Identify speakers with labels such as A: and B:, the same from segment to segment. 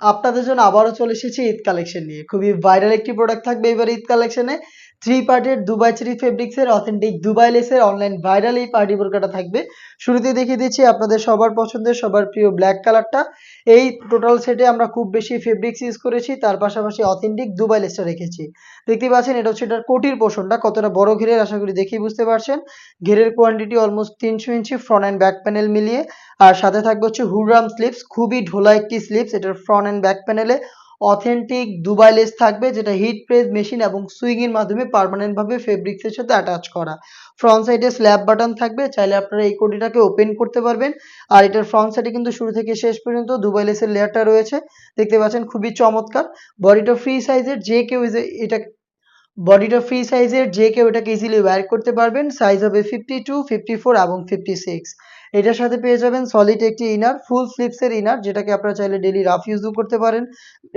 A: আপনাদের জন্য আবারও চলে এসেছি ঈদ কালেকশন নিয়ে। খুবই ভাইরাল একটি প্রোডাক্ট থাকবে এবার ঈদ কালেকশনে। থ্রি পার্টের দুবাই চেরি ফেব্রিক্সের অথেন্টিক দুবাই লেসের অনলাইন ভাইরাল এই পার্টি বোরকাটা থাকবে। শুরুতে দেখিয়ে দিচ্ছি আপনাদের সবার পছন্দের, সবার প্রিয় ব্ল্যাক কালারটা এই টোটাল সেটে আমরা খুব বেশি ফেব্রিক্স ইউজ করেছি, তার পাশাপাশি অথেন্টিক দুবাই লেসটা রেখেছি। দেখতে পাচ্ছেন, এটা হচ্ছে এটার কোটির পোষণটা, কতটা বড় ঘেরের আশা করি দেখেই বুঝতে পারছেন। ঘেরের কোয়ান্টিটি অলমোস্ট তিনশো inch front and back panel মিলিয়ে, আর সাথে থাকবে হচ্ছে হুররাম স্লিপস খুবই ঢোলা একটি স্লিপস এটার ফ্রন্ট অ্যান্ড ব্যাক প্যানেলে অথেন্টিক দুবাই লেস থাকবে, যেটা হিট প্রেস মেশিন এবং সুইং এর মাধ্যমে পার্মানেন্ট ভাবে ফেব্রিক্স সাথে অ্যাটাচ করা। ফ্রন্ট সাইডে স্ল্যাব বাটন থাকবে, চাইলে আপনারা এই কোটিটাকে ওপেন করতে পারবেন। আর এটার ফ্রন্ট সাইডে কিন্তু শুরু থেকে শেষ পর্যন্ত দুবাই লেসের লেয়ারটা রয়েছে। দেখতে পাচ্ছেন খুবই চমৎকার। বডিটা ফ্রি সাইজের যে কেউ এটা বডিটা ফ্রি সাইজের যে কেউ এটাকে ইজিলি ওয়্যার করতে পারবেন। সাইজ হবে ফিফটি টু ফিফটি ফোর এবং ফিফটি সিক্স এটার সাথে পেয়ে যাবেন সলিড একটি ইনার ফুল স্লিপসের ইনার যেটাকে আপনারা চাইলে ডেলি রাফ ইউজও করতে পারেন।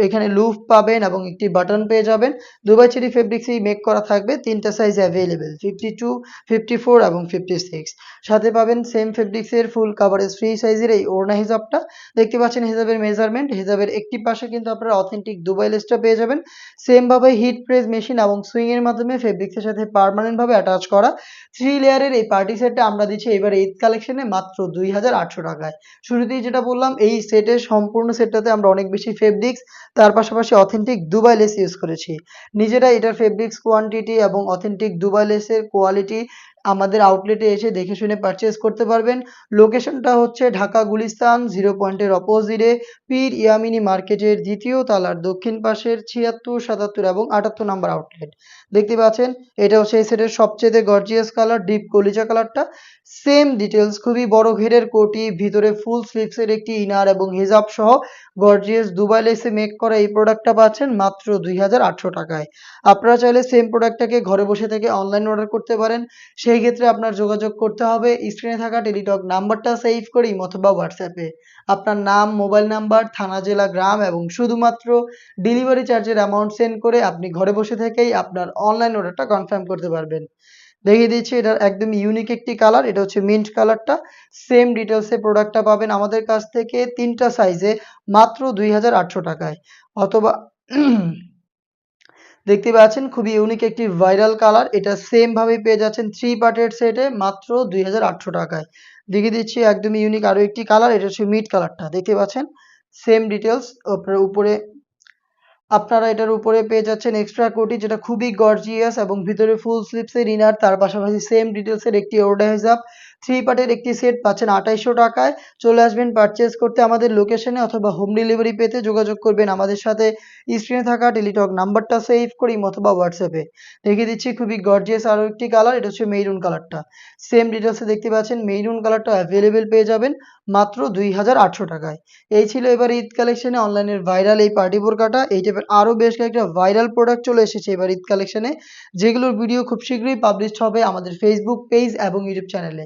A: এখানে লুফ পাবেন এবং একটি বাটন পেয়ে যাবেন। দুবাই চেরি ফেব্রিক্সেই মেক করা থাকবে, তিনটা size available fifty two fifty four এবং ফিফটি সিক্স সাথে পাবেন সেম ফেব্রিক্সের ফুল কাভারেজ ফ্রি সাইজের এই ওড়না হিসাবটা দেখতে পাচ্ছেন হিসাবের মেজারমেন্ট হিসাবের একটি পাশে কিন্তু আপনারা অথেন্টিক দুবাই লেসটা পেয়ে যাবেন। সেম ভাবে হিট প্রেস মেশিন এবং সুইং এর মাধ্যমে ফেব্রিক্সের সাথে পার্মানেন্ট ভাবে অ্যাটাচ করা। থ্রি লেয়ারের এই পার্টি সেটটা আমরা দিচ্ছি, এবার ঈদ কালেকশনে মাত্র দুই হাজার আটশো টাকায়। শুরুতেই যেটা বললাম, এই সেটের সম্পূর্ণ সেটটাতে আমরা অনেক বেশি ফেব্রিক্স তার পাশাপাশি অথেন্টিক দুবাই লেস ইউজ করেছি। নিজেরা এটার ফেব্রিক্স কোয়ান্টিটি এবং অথেন্টিক দুবাই লেসের কোয়ালিটি আমাদের আউটলেটে এসে দেখে শুনে পারচেজ করতে পারবেন। লোকেশনটা হচ্ছে ঢাকা গুলিস্তান জিরো পয়েন্টের অপোজিটে পীর ইয়ামিনী মার্কেটের দ্বিতীয় তালার দক্ষিণ পাশের ছিয়াত্তর, সাতাত্তর এবং আটাত্তর নাম্বার আউটলেট দেখতে পাচ্ছেন এটা হচ্ছে এই সেটের সবচেয়ে গর্জিয়াস কালার ডিপ কলিজা কালারটা সেম ডিটেলস খুবই বড় ঘেরের কোটি, ভিতরে ফুল স্লিভসের একটি ইনার এবং হিজাব সহ গর্জিয়াস দুবাই লেসে মেক করা এই প্রোডাক্টটা পাচ্ছেন মাত্র দুই হাজার আটশো টাকায়। আপনারা চাইলে সেম প্রোডাক্টটাকে ঘরে বসে থেকে অনলাইন অর্ডার করতে পারেন। সেই ক্ষেত্রে আপনার যোগাযোগ করতে হবে। স্ক্রিনে থাকা টেলিটক নাম্বারটা সেভ করেই অথবা হোয়াটসঅ্যাপে আপনার নাম মোবাইল নাম্বার থানা, জেলা, গ্রাম এবং শুধুমাত্র ডেলিভারি চার্জের অ্যামাউন্ট সেন্ড করে আপনি ঘরে বসে থেকেই আপনার অনলাইন অর্ডারটা কনফার্ম করতে পারবেন। দেখিয়ে দিচ্ছি, এটার একদম ইউনিক একটি কালার এটা হচ্ছে মিন্ট কালারটা সেম ডিটেলসে প্রোডাক্টটা পাবেন আমাদের কাছ থেকে তিনটা সাইজে মাত্র দুই হাজার আটশো টাকায়। অথবা দেখতে পাচ্ছেন খুবই ইউনিক একটি ভাইরাল কালার এটা সেম ভাবে পেয়ে যাচ্ছেন থ্রি পার্টের সেটে মাত্র দুই হাজার আটশো টাকায়। দেখিয়ে দিচ্ছি একদমই ইউনিক আরও একটি কালার এটা হচ্ছে মিট কালারটা দেখতে পাচ্ছেন? সেম ডিটেলস আপনার উপরে। আপনারা এটার উপরে পেয়ে যাচ্ছেন এক্সট্রা কোটি, যেটা খুবই গর্জিয়াস এবং ভিতরে ফুল স্লিপসের ইনার তার পাশাপাশি সেম ডিটেলসের একটি ওড়না হিসাব। থ্রি পার্টের একটি সেট পাচ্ছেন আঠাইশশো টাকায়। চলে আসবেন পারচেজ করতে আমাদের লোকেশনে অথবা হোম ডেলিভারি পেতে যোগাযোগ করবেন আমাদের সাথে। স্ক্রিনে থাকা টেলিটক নাম্বারটা সেভ করি অথবা হোয়াটসঅ্যাপে দেখিয়ে দিচ্ছি খুবই গর্জিয়াস আরও একটি কালার এটা হচ্ছে মেরুন কালারটা সেম ডিটেলসে দেখতে পাচ্ছেন মেরুন কালারটা অ্যাভেলেবেল পেয়ে যাবেন মাত্র দুই হাজার আটশো টাকায়। এই ছিল এবার ঈদ কালেকশনে অনলাইনের ভাইরাল এই পার্টি বোরকাটা এই টাইপের আরও বেশ কয়েকটা ভাইরাল প্রোডাক্ট চলে এসেছে এবার ঈদ কালেকশনে যেগুলোর ভিডিও খুব শীঘ্রই পাবলিশ হবে আমাদের ফেসবুক পেজ এবং ইউটিউব চ্যানেলে